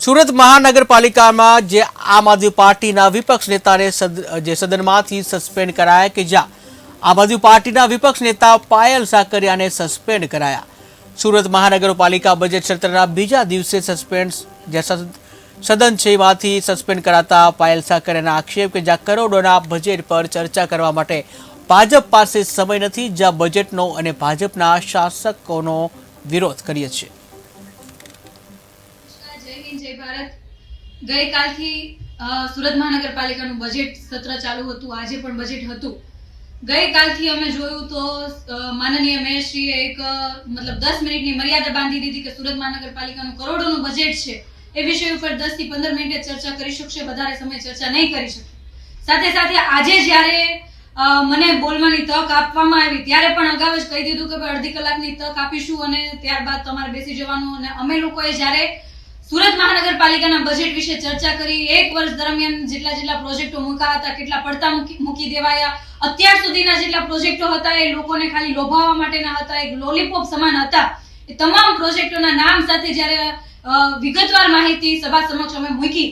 સુરત મહાનગરપાલિકામાં જે આમ આદમી પાર્ટીના વિપક્ષ નેતાને જે સદનમાંથી સસ્પેન્ડ કરાયા કે જ્યાં આમ આદમી પાર્ટીના વિપક્ષ નેતા પાયલ સાકરિયાને સસ્પેન્ડ કરાયા. સુરત મહાનગરપાલિકા બજેટ સત્રના બીજા દિવસે સસ્પેન્ડ જે સદન છે એમાંથી સસ્પેન્ડ કરાતા પાયલ સાકરિયાના આક્ષેપ કે જ્યાં કરોડોના બજેટ પર ચર્ચા કરવા માટે ભાજપ પાસે સમય નથી, જ્યાં બજેટનો અને ભાજપના શાસકોનો વિરોધ કરીએ છીએ. સુરત મહાનગરપાલિકાનું બજેટ સત્ર ચાલુ હતું, આજે પણ બજેટ હતું. ગઈકાલથી અમે જોયું તો માનનીય મેયરશ્રીએ એક મતલબ દસ મિનિટની મર્યાદા બાંધી દીધી કે સુરત મહાનગરપાલિકાનું કરોડોનું બજેટ છે. એ વિષય ઉપર દસથી પંદર મિનિટે ચર્ચા કરી શકશે, વધારે સમય ચર્ચા નહીં કરી શકે સાથે સાથે આજે જ્યારે મને બોલવાની તક આપવામાં આવી, ત્યારે પણ અગાઉ જ કહી દીધું કે અડધી કલાકની તક આપીશું અને ત્યારબાદ તમારે બેસી જવાનું અને અમે લોકોએ જ્યારે સુરત મહાનગરપાલિકાના બજેટ વિશે ચર્ચા કરી. એક વર્ષ દરમિયાન જેટલા જેટલા પ્રોજેક્ટો મુકાયા હતા, કેટલા પડતા મૂકી દેવાયા. અત્યાર સુધીના જેટલા પ્રોજેક્ટો હતા, એ લોકોને ખાલી લોભાવવા માટેના હતા, એક લોલીપોપ સમાન હતા. એ તમામ પ્રોજેક્ટોના નામ સાથે જ્યારે વિગતવાર માહિતી સભા સમક્ષ અમે મૂકી,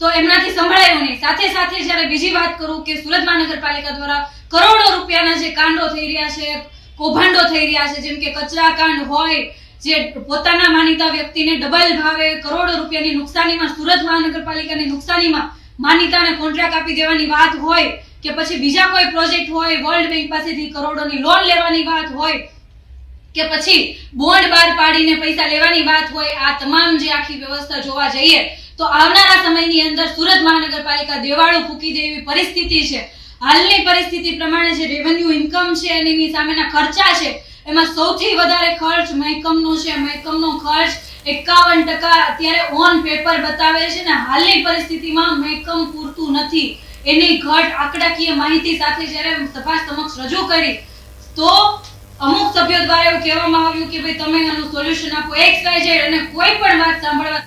તો એમનાથી સંભળાયું નહીં. સાથે સાથે જ્યારે બીજી વાત કરું કે સુરત મહાનગરપાલિકા દ્વારા કરોડો રૂપિયાના જે કાંડો થઈ રહ્યા છે, કૌભાંડો થઈ રહ્યા છે, જેમ કે કચરા કાંડ હોય જે પોતાના માનીતા વ્યક્તિને ડબલ ભાવે કરોડો રૂપિયાની નુકસાનીમાં, સુરત મહાનગરપાલિકાની નુકસાનીમાં માનીતાને કોન્ટ્રાક્ટ આપી દેવાની વાત હોય કે પછી બીજા કોઈ પ્રોજેક્ટ હોય, વર્લ્ડ બેંક પાસેથી કરોડોની લોન લેવાની વાત હોય કે પછી બોન્ડ બહાર પાડીને પૈસા લેવાની વાત હોય, આ તમામ જે આખી વ્યવસ્થા જોવા જઈએ, તો આવનારા સમયની અંદર સુરત મહાનગરપાલિકા દેવાળું ફૂકી દે એવી પરિસ્થિતિ છે. હાલની પરિસ્થિતિ પ્રમાણે જે રેવન્યુ ઇન્કમ છે એની સામેના ખર્ચા છે એમાં સૌથી વધારે ખર્ચ મહેકમનો છે. મહેકમનો ખર્ચ એકાવન ટકા અત્યારે ઓન પેપર બતાવે છે ને હાલની પરિસ્થિતિમાં મહેકમ પૂરતું નથી. એની ઘટ આંકડાકીય માહિતી સાથે જ્યારે સભા સમક્ષ રજૂ કરી, તો અમુક સભ્યો દ્વારા એવું કહેવામાં આવ્યું કે ભાઈ તમે આનું સોલ્યુશન આપો એક્સ વાય ઝેડ અને કોઈ પણ વાત સાંભળવા